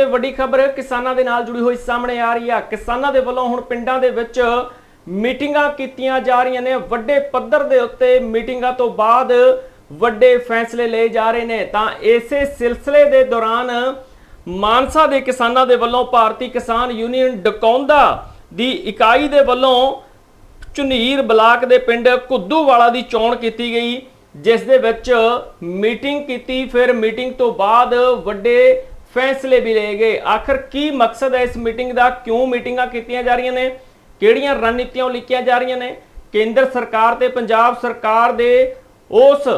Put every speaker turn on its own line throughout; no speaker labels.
ਇਹ ਵੱਡੀ ਖਬਰ ਕਿਸਾਨਾਂ ਦੇ ਨਾਲ ਜੁੜੀ ਹੋਈ ਸਾਹਮਣੇ ਆ ਰਹੀ ਆ। ਕਿਸਾਨਾਂ ਦੇ ਵੱਲੋਂ ਹੁਣ ਪਿੰਡਾਂ ਦੇ ਵਿੱਚ ਮੀਟਿੰਗਾਂ ਕੀਤੀਆਂ ਜਾ ਰਹੀਆਂ ਨੇ। ਵੱਡੇ ਪੱਧਰ ਦੇ ਉੱਤੇ ਮੀਟਿੰਗਾਂ ਤੋਂ ਬਾਅਦ ਵੱਡੇ ਫੈਸਲੇ ਲਏ ਜਾ ਰਹੇ ਨੇ। ਤਾਂ ਇਸੇ ਸਿਲਸਿਲੇ ਦੇ ਦੌਰਾਨ ਮਾਨਸਾ ਦੇ ਕਿਸਾਨਾਂ ਦੇ ਵੱਲੋਂ ਭਾਰਤੀ ਕਿਸਾਨ ਯੂਨੀਅਨ ਡਕੌਂਦਾ ਦੀ ਇਕਾਈ ਦੇ ਵੱਲੋਂ ਝੁਨੀਰ ਬਲਾਕ ਦੇ ਪਿੰਡ ਕੁੱਦੂਵਾਲਾ ਦੀ ਚੋਣ ਕੀਤੀ ਗਈ, ਜਿਸ ਦੇ ਵਿੱਚ ਮੀਟਿੰਗ ਕੀਤੀ। ਫਿਰ ਮੀਟਿੰਗ ਤੋਂ ਬਾਅਦ ਵੱਡੇ ਫੈਸਲੇ ਵੀ ਲਏ ਗਏ। ਆਖਰ ਕੀ ਮਕਸਦ ਹੈ ਇਸ ਮੀਟਿੰਗ ਦਾ? ਕਿਉਂ ਮੀਟਿੰਗਾਂ ਕੀਤੀਆਂ ਜਾ ਰਹੀਆਂ ਨੇ? ਕਿਹੜੀਆਂ ਰਣਨੀਤੀਆਂ ਲਿਖੀਆਂ ਜਾ ਰਹੀਆਂ ਨੇ? ਕੇਂਦਰ ਸਰਕਾਰ ਤੇ ਪੰਜਾਬ ਸਰਕਾਰ ਦੇ ਉਸ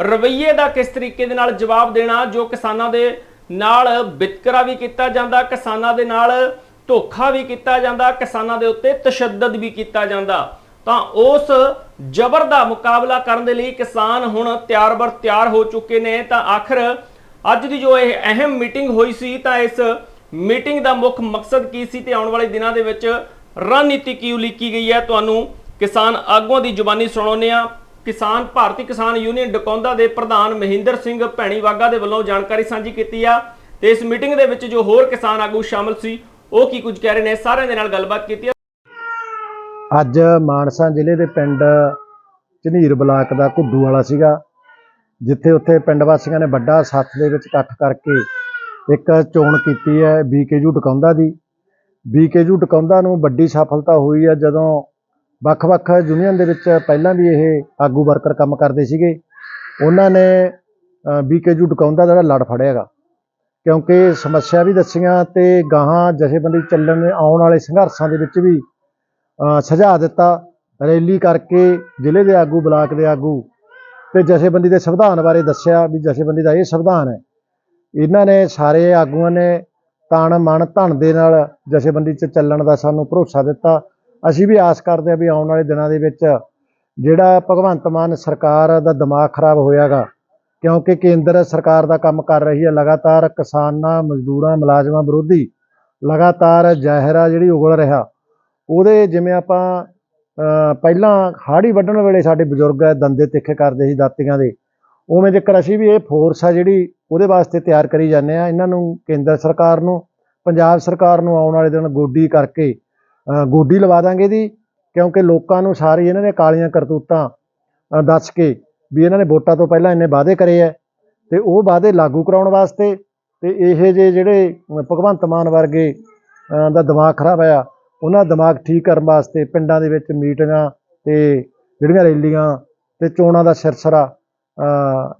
ਰਵੱਈਏ ਦਾ ਕਿਸ ਤਰੀਕੇ ਦੇ ਨਾਲ ਜਵਾਬ ਦੇਣਾ, ਜੋ ਕਿਸਾਨਾਂ ਦੇ ਨਾਲ ਵਿਤਕਰਾ ਵੀ ਕੀਤਾ ਜਾਂਦਾ, ਕਿਸਾਨਾਂ ਦੇ ਨਾਲ ਧੋਖਾ ਵੀ ਕੀਤਾ ਜਾਂਦਾ, ਕਿਸਾਨਾਂ ਦੇ ਉੱਤੇ ਤਸ਼ੱਦਦ ਵੀ ਕੀਤਾ ਜਾਂਦਾ। ਤਾਂ ਉਸ ਜ਼ਬਰ ਦਾ ਮੁਕਾਬਲਾ ਕਰਨ ਦੇ ਲਈ ਕਿਸਾਨ ਹੁਣ ਤਿਆਰ ਬਰ ਤਿਆਰ ਹੋ ਚੁੱਕੇ ਨੇ। ਤਾਂ ਆਖਰ ਅੱਜ ਦੀ ਜੋ ਇਹ ਅਹਿਮ ਮੀਟਿੰਗ ਹੋਈ ਸੀ ਤਾਂ ਇਸ ਮੀਟਿੰਗ ਦਾ ਮੁੱਖ ਮਕਸਦ ਕੀ ਸੀ ਤੇ ਆਉਣ ਵਾਲੇ ਦਿਨਾਂ ਦੇ ਵਿੱਚ ਰਣਨੀਤੀ ਕੀ ਉਲੀਕੀ ਗਈ ਹੈ? ਤੁਹਾਨੂੰ ਕਿਸਾਨ ਆਗੂਆਂ ਦੀ ਜ਼ੁਬਾਨੀ ਸੁਣਾਉਂਦੇ ਆ ਕਿਸਾਨ ਭਾਰਤੀ ਕਿਸਾਨ ਯੂਨੀਅਨ ਡਕੌਂਦਾ ਦੇ ਪ੍ਰਧਾਨ ਮਹਿੰਦਰ ਸਿੰਘ ਭੈਣੀ ਵਾਗਾ ਦੇ ਵੱਲੋਂ ਜਾਣਕਾਰੀ ਸਾਂਝੀ ਕੀਤੀ ਆ ਤੇ ਇਸ ਮੀਟਿੰਗ ਦੇ ਵਿੱਚ ਜੋ ਹੋਰ ਕਿਸਾਨ ਆਗੂ ਸ਼ਾਮਲ ਸੀ, ਉਹ ਕੀ ਕੁਝ ਕਹਿ ਰਹੇ ਨੇ? ਸਾਰਿਆਂ ਦੇ ਨਾਲ ਗੱਲਬਾਤ ਕੀਤੀ ਆ।
ਅੱਜ ਮਾਨਸਾ ਜ਼ਿਲ੍ਹੇ ਦੇ ਪਿੰਡ ਝਨੀਰ ਬਲਾਕ ਦਾ ਘੁੱਡੂ ਵਾਲਾ ਸੀਗਾ। ਜਿੱਥੇ ਉੱਥੇ ਪਿੰਡ ਵਾਸੀਆਂ ਨੇ ਵੱਡਾ ਸੱਥ ਦੇ ਵਿੱਚ ਇਕੱਠ ਕਰਕੇ ਇੱਕ ਚੋਣ ਕੀਤੀ ਹੈ ਬੀਕੇਯੂ ਡਕੌਂਦਾ ਦੀ। ਬੀਕੇਯੂ ਡਕੌਂਦਾ ਨੂੰ ਵੱਡੀ ਸਫਲਤਾ ਹੋਈ ਹੈ ਜਦੋਂ ਵੱਖ-ਵੱਖ ਯੂਨੀਅਨ ਦੇ ਵਿੱਚ ਪਹਿਲਾਂ ਵੀ ਇਹ ਆਗੂ ਵਰਕਰ ਕੰਮ ਕਰਦੇ ਸੀਗੇ। ਉਹਨਾਂ ਨੇ ਬੀਕੇਯੂ ਟਕਾਉਂਦਾ ਦਾ ਜਿਹੜਾ ਲੜ ਫੜਿਆਗਾ ਕਿਉਂਕਿ ਸਮੱਸਿਆ ਵੀ ਦੱਸੀਆਂ ਤੇ ਗਾਹਾਂ ਜਥੇਬੰਦੀ ਚੱਲਣ ਆਉਣ ਵਾਲੇ ਸੰਘਰਸ਼ਾਂ ਦੇ ਵਿੱਚ ਵੀ ਸੁਝਾਅ ਦਿੱਤਾ। ਰੈਲੀ ਕਰਕੇ ਜ਼ਿਲ੍ਹੇ ਦੇ ਆਗੂ, ਬਲਾਕ ਦੇ ਆਗੂ ਤੇ ਜਥੇਬੰਦੀ ਦੇ ਸੰਵਿਧਾਨ ਬਾਰੇ ਦੱਸਿਆ ਵੀ ਜਥੇਬੰਦੀ ਦਾ ਇਹ ਸੰਵਿਧਾਨ ਹੈ। ਇਹਨਾਂ ਨੇ ਸਾਰੇ ਆਗੂਆਂ ਨੇ ਤਨ ਮਨ ਧਨ ਦੇ ਨਾਲ ਜਥੇਬੰਦੀ 'ਚ ਚੱਲਣ ਦਾ ਸਾਨੂੰ ਭਰੋਸਾ ਦਿੱਤਾ। ਅਸੀਂ ਵੀ ਆਸ ਕਰਦੇ ਹਾਂ ਵੀ ਆਉਣ ਵਾਲੇ ਦਿਨਾਂ ਦੇ ਵਿੱਚ ਜਿਹੜਾ ਭਗਵੰਤ ਮਾਨ ਸਰਕਾਰ ਦਾ ਦਿਮਾਗ ਖਰਾਬ ਹੋਇਆਗਾ, ਕਿਉਂਕਿ ਕੇਂਦਰ ਸਰਕਾਰ ਦਾ ਕੰਮ ਕਰ ਰਹੀ ਹੈ ਲਗਾਤਾਰ ਕਿਸਾਨਾਂ, ਮਜ਼ਦੂਰਾਂ, ਮੁਲਾਜ਼ਮਾਂ ਵਿਰੋਧੀ ਲਗਾਤਾਰ ਜ਼ਾਹਿਰਾ ਜਿਹੜੀ ਉਗਲ ਰਿਹਾ। ਉਹਦੇ ਜਿਵੇਂ ਆਪਾਂ ਪਹਿਲਾਂ ਹਾੜੀ ਵੱਢਣ ਵੇਲੇ ਸਾਡੇ ਬਜ਼ੁਰਗ ਦੰਦੇ ਤਿੱਖੇ ਕਰਦੇ ਸੀ ਦਾਤੀਆਂ ਦੇ। ਉਵੇਂ ਜੇਕਰ ਅਸੀਂ ਵੀ ਇਹ ਫੋਰਸ ਆ ਜਿਹੜੀ ਉਹਦੇ ਵਾਸਤੇ ਤਿਆਰ ਕਰੀ ਜਾਂਦੇ ਆ, ਇਹਨਾਂ ਨੂੰ ਕੇਂਦਰ ਸਰਕਾਰ ਨੂੰ, ਪੰਜਾਬ ਸਰਕਾਰ ਨੂੰ ਆਉਣ ਵਾਲੇ ਦਿਨ ਗੋਡੀ ਕਰਕੇ ਗੋਡੀ ਲਵਾ ਦਾਂਗੇ ਦੀ ਕਿਉਂਕਿ ਲੋਕਾਂ ਨੂੰ ਸਾਰੀ ਇਹਨਾਂ ਨੇ ਕਾਲੀਆਂ ਕਰਤੂਤਾਂ ਦੱਸ ਕੇ ਵੀ ਇਹਨਾਂ ਨੇ ਵੋਟਾਂ ਤੋਂ ਪਹਿਲਾਂ ਇੰਨੇ ਵਾਅਦੇ ਕਰੇ ਐ ਤੇ ਉਹ ਵਾਅਦੇ ਲਾਗੂ ਕਰਾਉਣ ਵਾਸਤੇ ਤੇ ਇਹ ਜੇ ਜਿਹੜੇ ਭਗਵੰਤ ਮਾਨ ਵਰਗੇ ਦਾ ਦਿਮਾਗ ਖਰਾਬ ਆ ਉਹਨਾਂ ਦਿਮਾਗ ਠੀਕ ਕਰਨ ਵਾਸਤੇ ਪਿੰਡਾਂ ਦੇ ਵਿੱਚ ਮੀਟਿੰਗਾਂ ਤੇ ਜਿਹੜੀਆਂ ਰੈਲੀਆਂ ਤੇ ਚੋਣਾਂ ਦਾ ਸਿਰਸਰਾ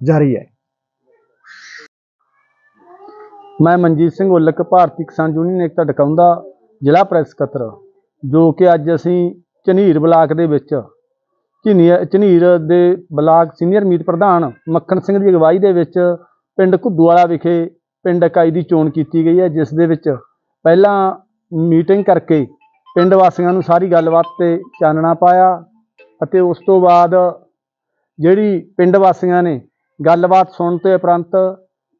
ਜਾਰੀ ਹੈ।
ਮੈਂ ਮਨਜੀਤ ਸਿੰਘ ਉਲਕ, ਭਾਰਤੀ ਕਿਸਾਨ ਯੂਨੀਅਨ ਏਕਤਾ ਡਕਾਉਂਦਾ ਜ਼ਿਲ੍ਹਾ ਪ੍ਰੈਸ ਸਕੱਤਰ, ਜੋ ਕਿ ਅੱਜ ਅਸੀਂ ਝਨੀਰ ਬਲਾਕ ਦੇ ਵਿੱਚ, ਝਨੀਰ ਝਨੀਰ ਦੇ ਬਲਾਕ ਸੀਨੀਅਰ ਮੀਤ ਪ੍ਰਧਾਨ ਮੱਖਣ ਸਿੰਘ ਦੀ ਅਗਵਾਈ ਦੇ ਵਿੱਚ ਪਿੰਡ ਘੁੱਦੂਵਾਲਾ ਵਿਖੇ ਪਿੰਡ ਇਕਾਈ ਦੀ ਚੋਣ ਕੀਤੀ ਗਈ ਹੈ, ਜਿਸ ਦੇ ਵਿੱਚ ਪਹਿਲਾਂ ਮੀਟਿੰਗ ਕਰਕੇ ਪਿੰਡ ਵਾਸੀਆਂ ਨੂੰ ਸਾਰੀ ਗੱਲਬਾਤ ਤੇ ਚਾਨਣਾ ਪਾਇਆ ਅਤੇ ਉਸ ਤੋਂ ਬਾਅਦ ਜਿਹੜੀ ਪਿੰਡ ਵਾਸੀਆਂ ਨੇ ਗੱਲਬਾਤ ਸੁਣਨ 'ਤੇ ਉਪਰੰਤ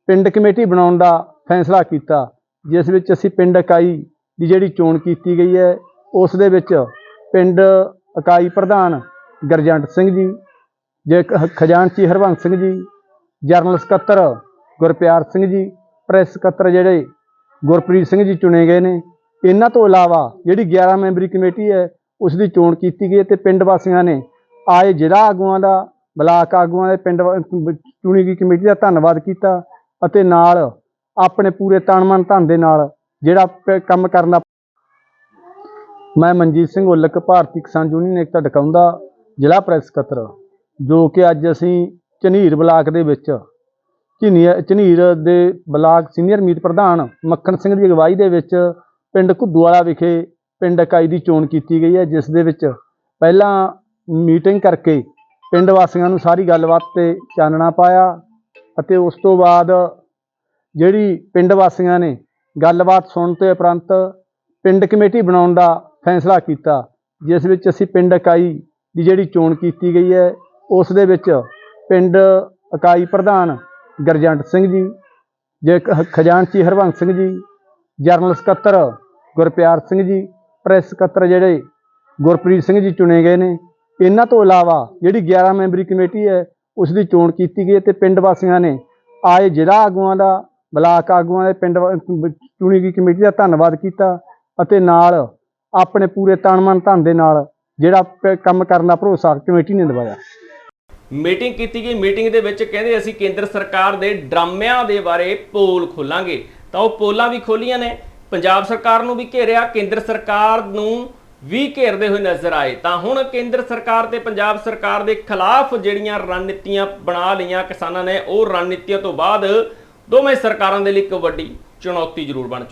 ਪਿੰਡ ਕਮੇਟੀ ਬਣਾਉਣ ਦਾ ਫੈਸਲਾ ਕੀਤਾ, ਜਿਸ ਵਿੱਚ ਅਸੀਂ ਪਿੰਡ ਇਕਾਈ ਦੀ ਜਿਹੜੀ ਚੋਣ ਕੀਤੀ ਗਈ ਹੈ, ਉਸ ਦੇ ਵਿੱਚ ਪਿੰਡ ਇਕਾਈ ਪ੍ਰਧਾਨ ਗਰਜੰਟ ਸਿੰਘ ਜੀ, ਜੇ ਖਜ਼ਾਨਚੀ ਹਰਵੰਸ ਸਿੰਘ ਜੀ ਜਰਨਲ ਸਕੱਤਰ ਗੁਰਪਿਆਰ ਸਿੰਘ ਜੀ, ਪ੍ਰੈਸ ਸਕੱਤਰ ਜਿਹੜੇ ਗੁਰਪ੍ਰੀਤ ਸਿੰਘ ਜੀ ਚੁਣੇ ਗਏ ਨੇ ਇਹਨਾਂ ਤੋਂ ਇਲਾਵਾ ਜਿਹੜੀ 11 ਮੈਂਬਰੀ ਕਮੇਟੀ ਹੈ, ਉਸ ਦੀ ਚੋਣ ਕੀਤੀ ਗਈ ਹੈ ਤੇ ਪਿੰਡ ਵਾਸੀਆਂ ਨੇ ਆਏ ਜ਼ਿਲ੍ਹਾ ਆਗੂਆਂ ਦਾ, ਬਲਾਕ ਆਗੂਆਂ ਦੇ ਪਿੰਡ ਵਾ- ਚੁਣੀ ਗਈ ਕਮੇਟੀ ਦਾ ਧੰਨਵਾਦ ਕੀਤਾ ਅਤੇ ਨਾਲ ਆਪਣੇ ਪੂਰੇ ਤਨ ਮਨ ਧਨ ਦੇ ਨਾਲ ਜਿਹੜਾ ਪ- ਕੰਮ ਕਰਨਾ ਮੈਂ ਮਨਜੀਤ ਸਿੰਘ ਉਲਕ, ਭਾਰਤੀ ਕਿਸਾਨ ਯੂਨੀਅਨ ਏਕਤਾ ਡਕਾਉਂਦਾ ਜ਼ਿਲ੍ਹਾ ਪ੍ਰੈਸ ਸਕੱਤਰ, ਜੋ ਕਿ ਅੱਜ ਅਸੀਂ ਝਨੀਰ ਬਲਾਕ ਦੇ ਵਿੱਚ ਝਨੀਰ ਝਨੀਰ ਦੇ ਬਲਾਕ ਸੀਨੀਅਰ ਮੀਤ ਪ੍ਰਧਾਨ ਮੱਖਣ ਸਿੰਘ ਦੀ ਅਗਵਾਈ ਦੇ ਵਿੱਚ ਪਿੰਡ ਘੁੱਦੂਵਾਲਾ ਵਿਖੇ ਪਿੰਡ ਇਕਾਈ ਦੀ ਚੋਣ ਕੀਤੀ ਗਈ ਹੈ, ਜਿਸ ਦੇ ਵਿੱਚ ਪਹਿਲਾਂ ਮੀਟਿੰਗ ਕਰਕੇ ਪਿੰਡ ਵਾਸੀਆਂ ਨੂੰ ਸਾਰੀ ਗੱਲਬਾਤ ਤੇ ਚਾਨਣਾ ਪਾਇਆ ਅਤੇ ਉਸ ਤੋਂ ਬਾਅਦ ਜਿਹੜੀ ਪਿੰਡ ਵਾਸੀਆਂ ਨੇ ਗੱਲਬਾਤ ਸੁਣਨ ਤੋਂ ਉਪਰੰਤ ਪਿੰਡ ਕਮੇਟੀ ਬਣਾਉਣ ਦਾ ਫੈਸਲਾ ਕੀਤਾ, ਜਿਸ ਵਿੱਚ ਅਸੀਂ ਪਿੰਡ ਇਕਾਈ ਦੀ ਜਿਹੜੀ ਚੋਣ ਕੀਤੀ ਗਈ ਹੈ, ਉਸ ਦੇ ਵਿੱਚ ਪਿੰਡ ਇਕਾਈ ਪ੍ਰਧਾਨ ਗਰਜੰਟ ਸਿੰਘ ਜੀ, ਜੇ ਖਜ਼ਾਨਚੀ ਹਰਵੰਸ ਸਿੰਘ ਜੀ, ਜਰਨਲ ਸਕੱਤਰ ਗੁਰਪਿਆਰ ਸਿੰਘ ਜੀ, ਪ੍ਰੈਸ ਸਕੱਤਰ ਜਿਹੜੇ ਗੁਰਪ੍ਰੀਤ ਸਿੰਘ ਜੀ ਚੁਣੇ ਗਏ ਨੇ। ਇਹਨਾਂ ਤੋਂ ਇਲਾਵਾ ਜਿਹੜੀ 11 ਮੈਂਬਰੀ ਕਮੇਟੀ ਹੈ, ਉਸ ਦੀ ਚੋਣ ਕੀਤੀ ਗਈ ਹੈ ਤੇ ਪਿੰਡ ਵਾਸੀਆਂ ਨੇ ਆਏ ਜ਼ਿਲ੍ਹਾ ਆਗੂਆਂ ਦਾ, ਬਲਾਕ ਆਗੂਆਂ ਦੇ ਪਿੰਡ ਚੁਣੀ ਗਈ ਕਮੇਟੀ ਦਾ ਧੰਨਵਾਦ ਕੀਤਾ ਅਤੇ ਨਾਲ ਆਪਣੇ ਪੂਰੇ ਤਨ ਮਨ ਧਨ ਦੇ ਨਾਲ ਜਿਹੜਾ ਕੰਮ ਕਰਨ ਦਾ ਭਰੋਸਾ ਕਮੇਟੀ ਨੇ ਦਿਵਾਇਆ।
ਮੀਟਿੰਗ ਕੀਤੀ ਗਈ। ਮੀਟਿੰਗ ਦੇ ਵਿੱਚ ਕਹਿੰਦੇ ਅਸੀਂ ਕੇਂਦਰ ਸਰਕਾਰ ਦੇ ਡਰਾਮਿਆਂ ਦੇ ਬਾਰੇ ਪੋਲ ਖੋਲਾਂਗੇ। ਤਾਂ ਉਹ ਪੋਲਾਂ ਵੀ ਖੋਲੀਆਂ ਨੇ। ਪੰਜਾਬ ਸਰਕਾਰ ਨੂੰ ਵੀ ਘੇਰਿਆ, ਕੇਂਦਰ ਸਰਕਾਰ ਨੂੰ ਵੀ ਘੇਰਦੇ ਹੋਏ ਨਜ਼ਰ ਆਏ। ਤਾਂ ਹੁਣ ਕੇਂਦਰ ਸਰਕਾਰ ਤੇ ਪੰਜਾਬ ਸਰਕਾਰ ਦੇ ਖਿਲਾਫ ਜਿਹੜੀਆਂ ਰਣਨੀਤੀਆਂ ਬਣਾ ਲਈਆਂ ਕਿਸਾਨਾਂ ਨੇ, ਉਹ ਰਣਨੀਤੀਆਂ ਤੋਂ ਬਾਅਦ ਦੋਵੇਂ ਸਰਕਾਰਾਂ ਦੇ ਲਈ ਇੱਕ ਵੱਡੀ ਚੁਣੌਤੀ ਜ਼ਰੂਰ ਬਣ ਚੁੱਕੀ